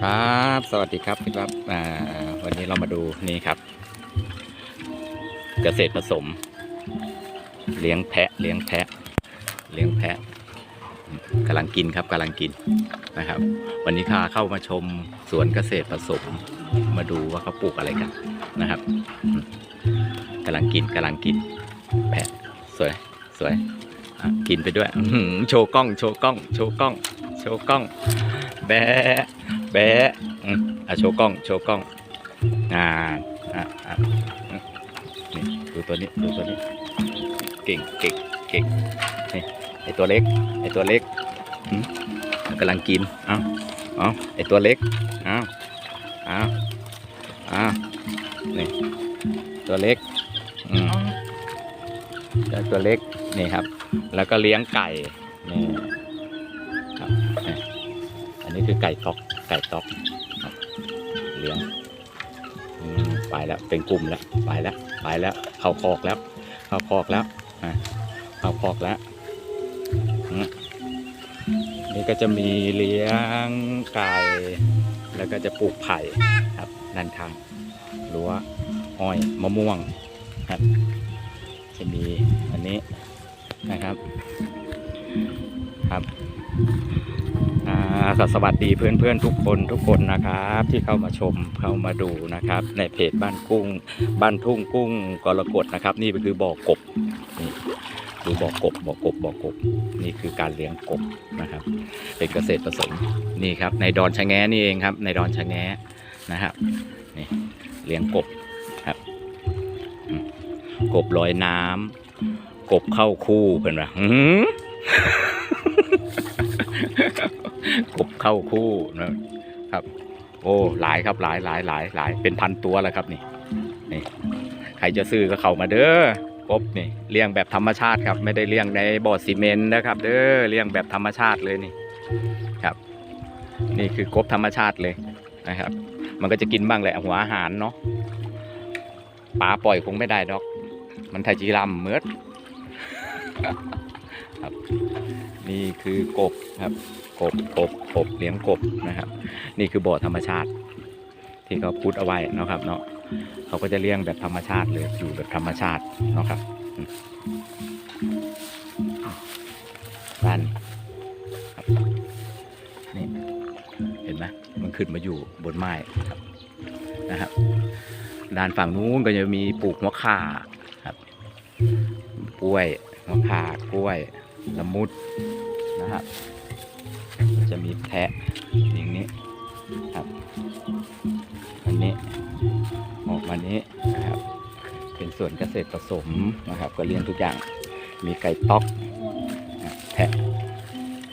ครับสวัสดีครับพี่ครับวันนี้เรามาดูนี่ครับ เกษตรผสม เลี้ยงแพะ เลี้ยงแพะ เลี้ยงแพะกำลังกินครับกำลังกินนะครับ วันนี้ข้าเข้ามาชมสวนเกษตรผสม มาดูว่าเขาปลูกอะไรกันนะครับกำลังกินกำลังกิน แพะสวยสวยกินไปด้วยโชว์กล้อง โชว์กล้อง โชว์กล้อง โชว์กล้องแบะ แบะอะโชว์กล้องโชว์กล้องอ่าอะอะนี่ดูตัวนี้ดูตัวนี้ เก่งเก่งเก่งนี่ไอตัวเล็กไอตัวเล็กอืมมันกำลังกินเอ้าเอ้าไอตัวเล็กเอ้าเอ้าเอ้านี่ตัวเล็กอืมเจ้าตัวเล็กนี่ครับ แล้วก็เลี้ยงไก่นี่ครับอันนี้คือไก่ตอก ไก่ตอกเลี้ยงไปแล้วเป็นกลุ่มแล้วไปแล้วไปแล้วเข้าคอกแล้ว เข้าคอกแล้วเข้าคอกแล้วนี่ก็จะมีเลี้ยงไก่แล้วก็จะปลูกไผ่ครับด้านข้างรั้วอ้อยมะม่วงครับ จะมีอันนี้นะครับครับ ก็สวัสดีเพื่อนๆทุกคนทุกคนนะครับ ที่เข้ามาชมเข้ามาดูนะครับ ในเพจบ้านกุ้ง บ้านทุ่งกุ้งกรกฎนะครับ นี่ก็คือบ่อกบนี่ดูบ่อกบบ่อกบบ่อกบ นี่คือการเลี้ยงกบนะครับเป็นเกษตรผสมนี่ครับ ในดอนชะแงนี่เองครับ ในดอนชะแงนะครับนี่เลี้ยงกบครับ กบลอยน้ำกบเข้าคู่เป็นไรหืม กบเข้าคู่นะครับ โอ้หลายครับหลายหลายหลายหลายเป็นพันตัวแล้วครับนี่นี่ใครจะซื้อก็เข้ามาเด้อกบนี่เลี้ยงแบบธรรมชาติครับ ไม่ได้เลี้ยงในบ่อซีเมนต์นะครับ เด้อเลี้ยงแบบธรรมชาติเลยนี่ครับ นี่คือกบธรรมชาติเลยนะครับ มันก็จะกินบ้างแหละหัวอาหารเนาะปลาปล่อยคงไม่ได้ดอก มันไทจีรำเมือดครับนี่คือกบครับ กบกบกบเลี้ยงกบนะครับ นี่คือบ่อธรรมชาติ ที่เขาพุดเอาไว้นะครับ เนาะเขาก็จะเลี้ยงแบบธรรมชาติเลยอยู่แบบธรรมชาตินะครับบ้านนี่เห็นไหมมันขึ้นมาอยู่บนไม้ครับนะครับด้านฝั่งนู้นก็จะมีปลูกหัวข่าครับกล้วยหัวข่ากล้วยละมุดนะครับ จะมีแพะอย่างนี้ครับ อันนี้ออกมานี้นะครับ เป็นส่วนเกษตรผสมนะครับ ก็เลี้ยงทุกอย่าง มีไก่ต๊อกแพะ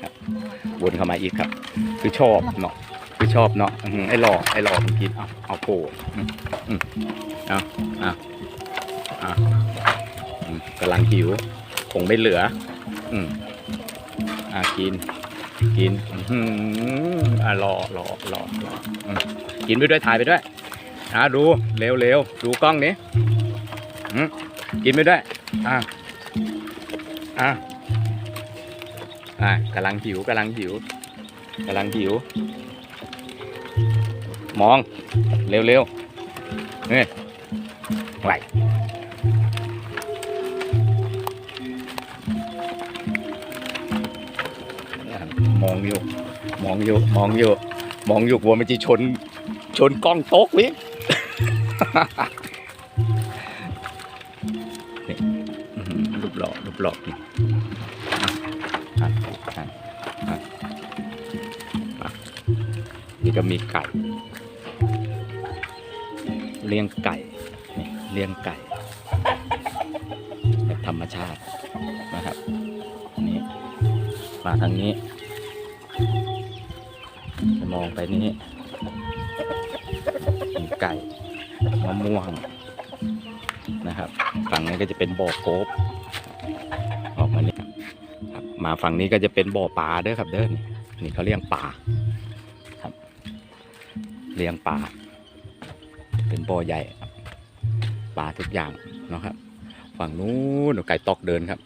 ครับวนเข้ามาอีกครับ คือชอบเนาะคือชอบเนาะไอ้หลอกไอ้หลอกมันกินเอาเอาโผล่อืมอืมเอาเอาเอากำลังหิว คงไม่เหลือ อืมอ่ากิน กินอื้อหืออ่ารอรอรอรอกินไปด้วยถ่ายไปด้วยอ่าดูเร็วเร็วดูกล้องนี้กินไปด้วยอ่าอ่าอ่ากำลังหิวกำลังหิวกำลังหิว มองเร็วเร็วเฮ้ยไหว มองอยู่ มองอยู่ มองอยู่ มองอยู่กลัวมันจะชน ชนกล้องโต๊ะวินี่อื้อหือรูปหล่อรูปหล่อนี่อะอะอะอะนี่ก็มีไก่ เลี้ยงไก่นี่เลี้ยงไก่แบบธรรมชาตินะครับนี่มาทางนี้ มองไปนี้มีไก่มะม่วงนะครับฝั่งนี้ก็จะเป็นบ่อโกบออกมาเนี่ยครับมาฝั่งนี้ก็จะเป็นบ่อปลาเด้อครับเด้อนี่นี่เขาเลี้ยงปลาครับ เลี้ยงปลาเป็นบ่อใหญ่ปลาทุกอย่างเนาะครับ ฝั่งนู้นไก่ตอกเดินครับ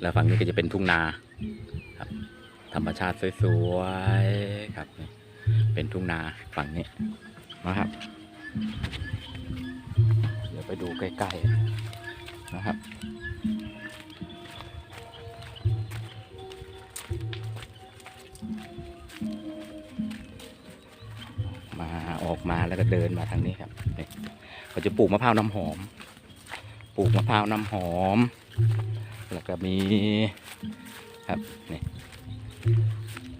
แล้วฝั่งนี้ก็จะเป็นทุ่งนา ธรรมชาติสวยๆครับ เป็นทุ่งนาฝั่งนี้นะครับ เดี๋ยวไปดูใกล้ๆนะครับมาออกมาแล้วก็เดินมาทางนี้ครับนี่เขาจะปลูกมะพร้าวน้ำหอม ปลูกมะพร้าวน้ำหอม แล้วก็มีครับนี่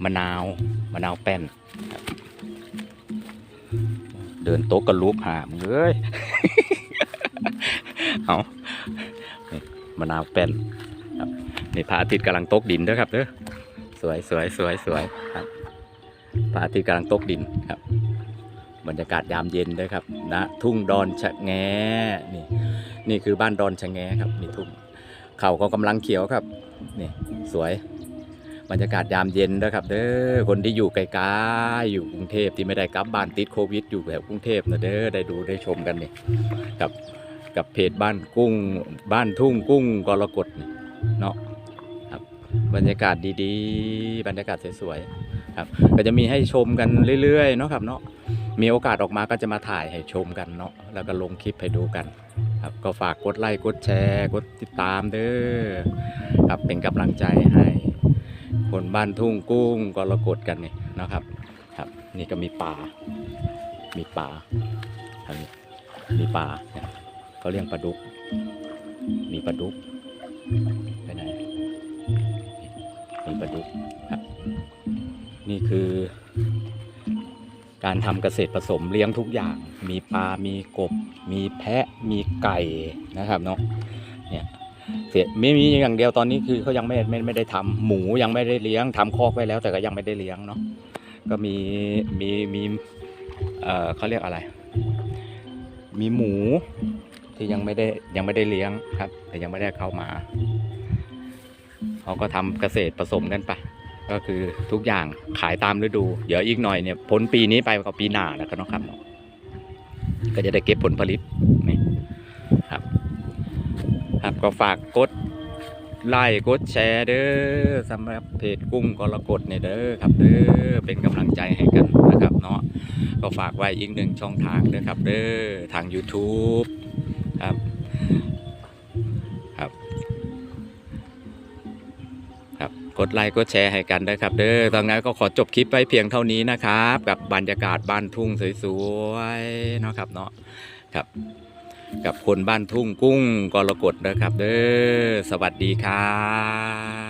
มะนาวมะนาวแป้น เดินโต๊ะกระลุกหามงเลยเอามะนาวแป้นครับนี่พระอาทิตย์กำลังตกดินด้อครับเด้อสวยสวยสวยสวยครับพระอาทิตย์กำลังตกดินครับ บรรยากาศยามเย็นด้วยครับณทุ่งดอนชะแงนี่นี่คือบ้านดอนชะแงครับนี่ทุ่งเขาก็กำลังเขียวครับนี่สวย บรรยากาศยามเย็นด้วครับเด้อคนที่อยู่ไกลๆอยู่กรุงเทพที่ไม่ได้กลับบ้านติดโควิด อยู่แบบกรุงเทพนะเด้อได้ดูได้ชมกันนี่กับกับเพจบ้านกุ้งบ้านทุ่งกุ้งกรกฎเนาะครับบรรยากาศดีๆ บรรยากาศสวยๆครับก็จะมีให้ชมกันเรื่อยๆเนาะครับเนาะมีโอกาสออกมาก็จะมาถ่ายให้ชมกันเนาะแล้วก็ลงคลิปให้ดูกัน ครับก็ฝากกดไลค์กดแชร์ กดติดตามเด้อครับเป็นกำลังใจให้ คนบ้านทุ่งกุ้งกรกฎกันนี่นะครับ ครับ นี่ก็มีป่า มีป่าทางนี้มีป่าเขาเลี้ยงปลาดุก มีปลาดุกไปไหนมีปลาดุกครับ นี่คือการทำเกษตรผสมเลี้ยงทุกอย่าง มีปลา มีกบ มีแพะ มีไก่นะครับเนาะ เนี่ย สียไม่มีอย่างเดียวตอนนี้คือเขายังไม่ไม่ไม่ได้ทำหมูยังไม่ได้เลี้ยงทำคอกไว้แล้ว แต่ก็ยังไม่ได้เลี้ยงเนาะก็มีมีมีเอ่อเขาเรียกอะไร มีหมูที่ยังไม่ได้ยังไม่ได้เลี้ยงครับ แต่ยังไม่ได้เข้ามาเขาก็ทำเกษตรผสมกันไปก็คือทุกอย่างขายตามฤดู เดี๋ยวอีกหน่อยเนี่ยพ้นปีนี้ไปก็ปีหน้าแล้วก็เนะครับก็จะได้เก็บผลผลิตนี่ ครับก็ฝากกดไลค์กดแชร์เด้อสำหรับเพจกุ้งกรกฎเนี่ยเด้อครับเด้อเป็นกำลังใจให้กันนะครับเนาะก็ฝากไว้อีกหนึ่งช่องทางเด้อครับเด้อทาง YouTube ครับครับ ครับกดไลค์กดแชร์ให้กันด้ครับ เด้อตอนนั้นก็ขอจบคลิปไว้เพียงเท่านี้นะครับ กับบรรยากาศบ้านทุ่งสวยๆเนาะครับเนาะครับ กับคนบ้านทุ่งกุ้งกรกฎนะครับ เด้อสวัสดีครับ